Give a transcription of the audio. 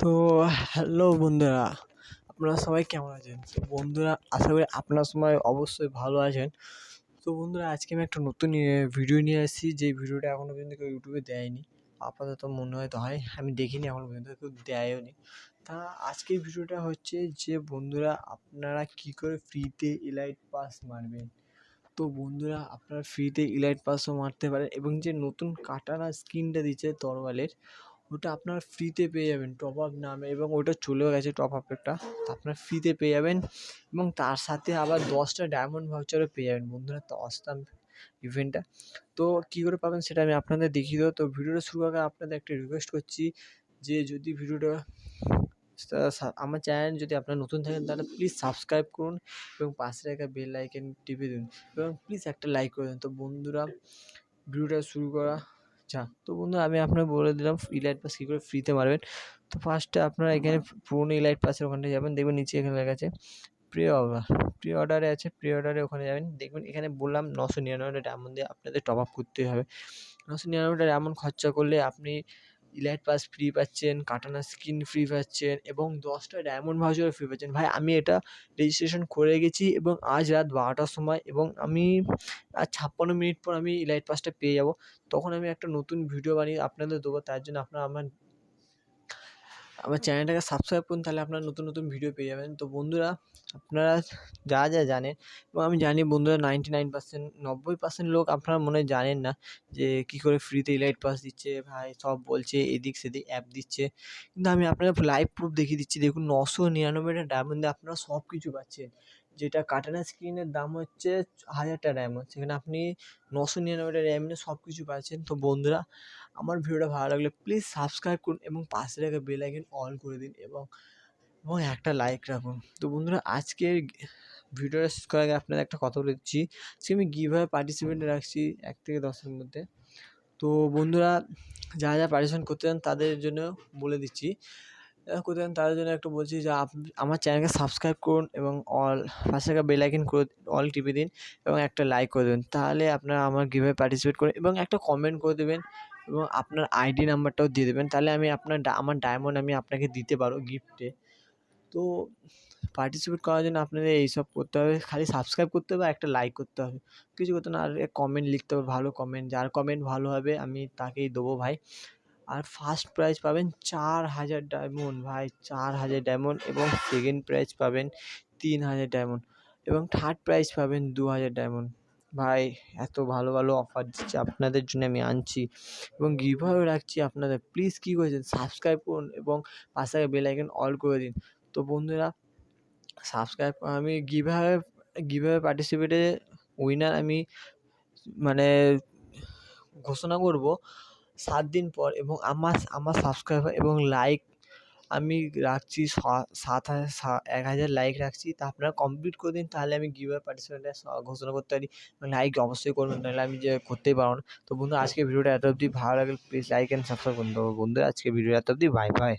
তো হ্যালো বন্ধুরা, আপনারা সবাই কেমন আছেন? তো বন্ধুরা, আশা করি আপনার সময় অবশ্যই ভালো আছেন। তো বন্ধুরা, আজকে আমি একটা নতুন ভিডিও নিয়ে এসেছি যে ভিডিওটা এখনও পর্যন্ত কেউ ইউটিউবে দেয়নি। আপাতত মনে হয় তো হয়, আমি দেখিনি এখনও পর্যন্ত, কেউ দেয়ও নি তা আজকের ভিডিওটা হচ্ছে যে, বন্ধুরা, আপনারা কী করে ফ্রিতে ইলাইট পাস মারবেন? তো বন্ধুরা, আপনারা ফ্রিতে ইলাইট পাসও মারতে পারেন এবং যে নতুন কাটানা স্কিনটা দিচ্ছে তরোয়ালের ওটা আপনারা ফ্রিতে পেয়ে যাবেন টপ আপ নামে এবং ওটা চলেও গেছে টপ আপেরটা আপনারা ফ্রিতে পেয়ে যাবেন এবং তার সাথে আবার দশটা ডায়মন্ড ভাউচারও পেয়ে যাবেন। বন্ধুরা, তো অস্তাম ইভেন্টটা তো কী করে পাবেন সেটা আমি আপনাদের দেখিয়ে দেবো। তো ভিডিওটা শুরু আগে আপনাদের একটা রিকোয়েস্ট করছি যে যদি ভিডিওটা আমার চ্যানেল যদি আপনারা নতুন থাকেন, তাহলে প্লিজ সাবস্ক্রাইব করুন এবং পাশে রাখা বেল আইকন টিপে দিন এবং প্লিজ একটা লাইক করে দিন। তো বন্ধুরা, ভিডিওটা শুরু করা যাক তো বন্ধু আমি আপনাকে বলে দিলাম ইলাইট পাস কী করে ফ্রিতে মারবেন। তো ফার্স্টে আপনারা এখানে পুরনো ইলাইট পাসের ওখানে যাবেন দেখবেন নিচে এখানে লেখা আছে প্রি অর্ডার প্রি অর্ডারে আছে প্রি অর্ডারে ওখানে যাবেন দেখবেন এখানে বললাম নশো নিরানব্বইটা ডায়মন্ড দিয়ে আপনাদের টপ আপ করতেই হবে। নশো নিরানব্বইটা ডায়মন্ড খরচা করলে আপনি ইলাইট পাস ফ্রি পাচ্ছেন, কাটানা স্কিন ফ্রি পাচ্ছেন এবং দশটা ডায়মন্ড ভাউচারও ফ্রি পাচ্ছেন। ভাই, আমি এটা রেজিস্ট্রেশন করে গেছি এবং আজ রাত বারোটার সময় এবং আমি আর ছাপ্পান্ন মিনিট পর আমি ইলাইট পাসটা পেয়ে যাব। তখন আমি একটা নতুন ভিডিও বানিয়ে আপনাদের দেবো, তার জন্য আপনারা আমার আমার চ্যানেলটাকে সাবস্ক্রাইব করুন, তাহলে আপনারা নতুন নতুন ভিডিও পেয়ে যাবেন। তো বন্ধুরা, আপনারা যা যা জানেন, এবং আমি জানি বন্ধুরা নাইনটি নাইন পার্সেন্ট নব্বই পার্সেন্ট লোক আপনারা মনে জানেন না যে কী করে ফ্রিতে ইলাইট পাস দিচ্ছে, ভাই সব বলছে, এদিক সেদিক অ্যাপ দিচ্ছে। কিন্তু আমি আপনাদের লাইভ প্রুফ দেখিয়ে দিচ্ছি, দেখুন নশো নিরানব্বইটা ডায়মন্ডে আপনারা সব কিছু পাচ্ছেন। যেটা কাটানা স্ক্রিনের দাম হচ্ছে হাজারটা ডায়মন্ড সেখানে আপনি নশো নিরানব্বইটা ডায়মন্ডে সব কিছু পাচ্ছেন। তো বন্ধুরা, আমার ভিডিওটা ভালো লাগলে প্লিজ সাবস্ক্রাইব করুন এবং পাশে রাখা বেল আইকন অল করে দিন এবং এবং একটা লাইক রাখুন। তো বন্ধুরা, আজকের ভিডিওটা শেষ করার আগে আপনাদের একটা কথা বলে দিচ্ছি। আজকে আমি কীভাবে পার্টিসিপেন্ট রাখছি এক থেকে দশের মধ্যে। তো বন্ধুরা, যারা যারা পার্টিসিপেন্ট করতে চান তাদের জন্য বলে দিচ্ছি। চান, তাদের জন্য একটু বলছি যে আমার চ্যানেলকে সাবস্ক্রাইব করুন এবং অল, পাশে থাকা বেল করে অল টিপে দিন এবং একটা লাইক করে দেবেন তাহলে আপনারা আমার গিভে পার্টিসিপেট করুন এবং একটা কমেন্ট করে দেবেন এবং আপনার আইডি নাম্বারটাও দিয়ে দেবেন। তাহলে আমি আপনার আমার ডায়মন্ড আমি আপনাকে দিতে পারব গিফটে তো পার্টিসিপেট করার জন্য আপনাদের এইসব করতে হবে। খালি সাবস্ক্রাইব করতে হবে একটা লাইক করতে হবে। কিছু করতে না, আর কমেন্ট লিখতে হবে, ভালো কমেন্ট যার কমেন্ট ভালো হবে আমি তাকেই দেবো ভাই। আর ফার্স্ট প্রাইজ পাবেন চার হাজার ডায়মন্ড ভাই। চার হাজার ডায়মন্ড এবং সেকেন্ড প্রাইজ পাবেন তিন হাজার ডায়মন্ড এবং থার্ড প্রাইজ পাবেন দু হাজার ডায়মন্ড ভাই, এত ভালো ভালো অফার দিচ্ছে আপনাদের জন্য আমি আনছি এবং গিভআওয়ে রাখছি আপনাদের। প্লিজ কী করেছেন? সাবস্ক্রাইব করুন এবং পাশে বেল আইকন অল করে দিন। তো বন্ধুরা সাবস্ক্রাইব আমি গিভআওয়ে গিভআওয়ে পার্টিসিপেটে উইনার আমি মানে ঘোষণা করব। সাত দিন পর এবং আমার আমার সাবস্ক্রাইবার এবং লাইক আমি রাখছি সাত হাজার এক হাজার লাইক রাখছি। তা আপনারা কমপ্লিট করে দিন, তাহলে আমি গিভার পার্টিসিপেন্টে ঘোষণা করতে পারি। লাইক অবশ্যই করবেন নাহলে আমি যে করতেই পারব না। তো বন্ধু, আজকে ভিডিওটা এত অবধি ভালো লাগলে প্লিজ লাইক অ্যান্ড সাবস্ক্রাইব করুন। তো বন্ধু আজকে ভিডিও এত অবধি বাই বাই